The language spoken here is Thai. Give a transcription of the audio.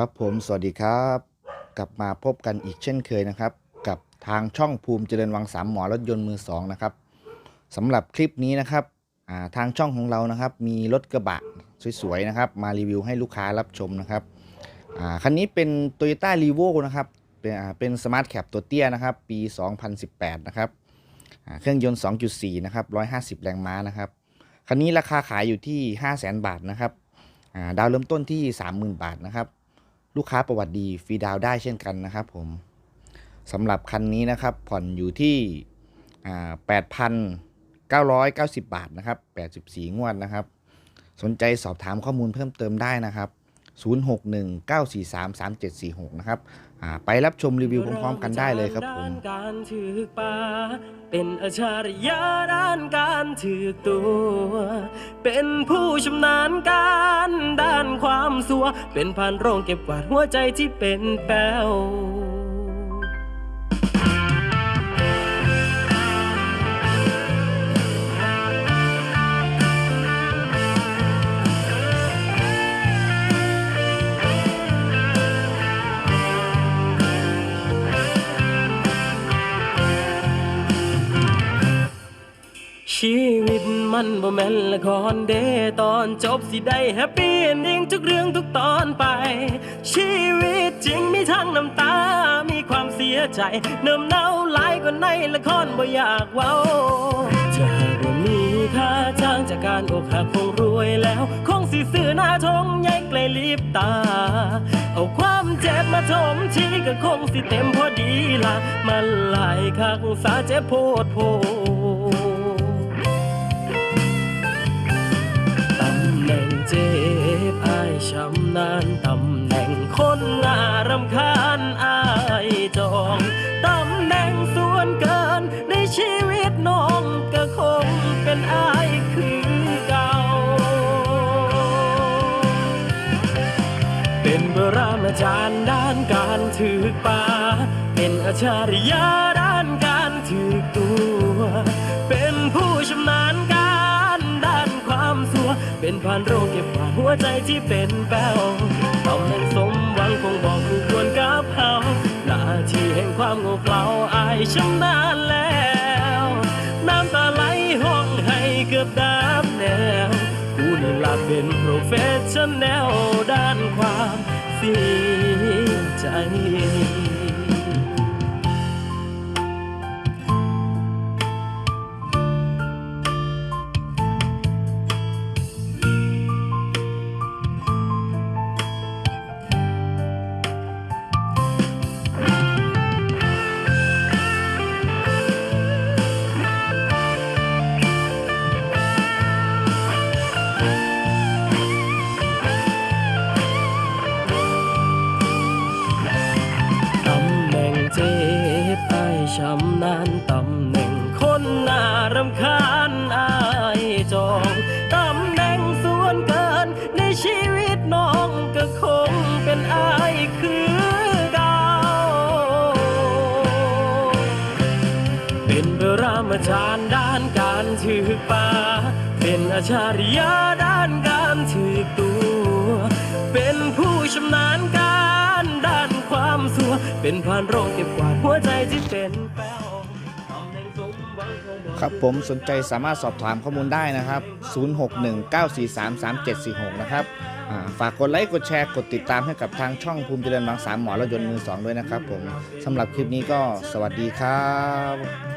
ครับผมสวัสดีครับ กลับมาพบกันอีกเช่นเคยนะครับ กับทางช่องภูมิเจริญวังสามหมอรถยนต์มือสองนะครับสำหรับคลิปนี้นะครับาทางช่องของเรานะครับ มีรถกระบะสวยๆนะครับ มารีวิวให้ลูกค้ารับชมนะครับคันนี้เป็น Toyota r e v o นะครับเป็นเป็นสมาร์ทแคปตัวเตี้ยนะครับ ปี 2018 นะครับเครื่องยนต์ 2.4 นะครับ 150 แรงม้านะครับคันนี้ราคาขายอยู่ที่ 500,000 บาทนะครับดาวเริ่มต้นที่ 30,000 บาทนะครับ ลูกค้าประวัติดีฟรีดาวได้เช่นกันนะครับผมสำหรับคันนี้นะครับผ่อนอยู่ที่แปดพันเก้าร้อยเก้าสิบบาทนะครับแปดสิบสี่งวดนะครับ สนใจสอบถามข้อมูลเพิ่มเติมได้นะครับ 0619433746 นะครับอ่าไปรับชมรีวิวพร้อมๆกันได้เลยครับผมด้านการถือปลาเป็นอาชารยาด้านการถือตัว เป็นผู้ชำนาญการด้านความสัว เป็นพันโรงเก็บกวาดหัวใจที่เป็นแป้ว มันบ่แม่นละครเดตอนจบสิได้แฮปปี้เอนดิ้งทุกเรื่องทุกตอนไป ชีวิตจริงมีทั้งน้ำตา มีความเสียใจเนิ่มเน่าหลายกว่าในละครบ่อยากเว้าจะหากว่ามีค่าจ้างจากการอกหักคงรวยแล้ว คงสิซื้อหน้าทงใหญ่ไกลลิบตา เอาความเจ็บมาถมทีก็คงสิเต็มพอดีละมันหลายคักสาเจ็บโพดโพำคาญอายจองตำแหน่งส่วนเกินในชีวิตน้องก็คงเป็นอายคือเก่า เป็นบรามาจารย์ด้านการถือป่าเป็นอาชาริยาด้านการถือตัว เป็นผู้ชำนาญการด้านความสัว เป็นผ่านโรคเก็บกวาดหัวใจที่เป็นแป้วตำแหน่งสม คงบอกผู้ควรกับเขาหน้าที่แห่งความโง่เขลาอายชำนาญแล้ว น้ำตาไหลห้องให้เกือบดับแนวกูนี่ล่ะเป็นโปรเฟชชั่นแนลด้านความเสียใจำนาญตำแหน่งคนน่ารำคาญอายจองตำแหน่งส่วนเกินในชีวิตน้องก็คงเป็นอายคือเก่าเป็นบรามาจารย์ด้านการถือป่าเป็นอาชาริยาด้านการถือตัว สัว เป็นพานโรคเก็บกวาดหัวใจที่เป็นแป้วตำแหน่งสมหวังของอกครับผมสนใจสามารถสอบถามข้อมูลได้นะครับ 0619433746 นะครับฝากกดไลค์กดแชร์กดติดตามให้กับทางช่องภูมิเจริญบางสามหมอรถยนต์มือสองด้วยนะครับผมสำหรับคลิปนี้ก็สวัสดีครับ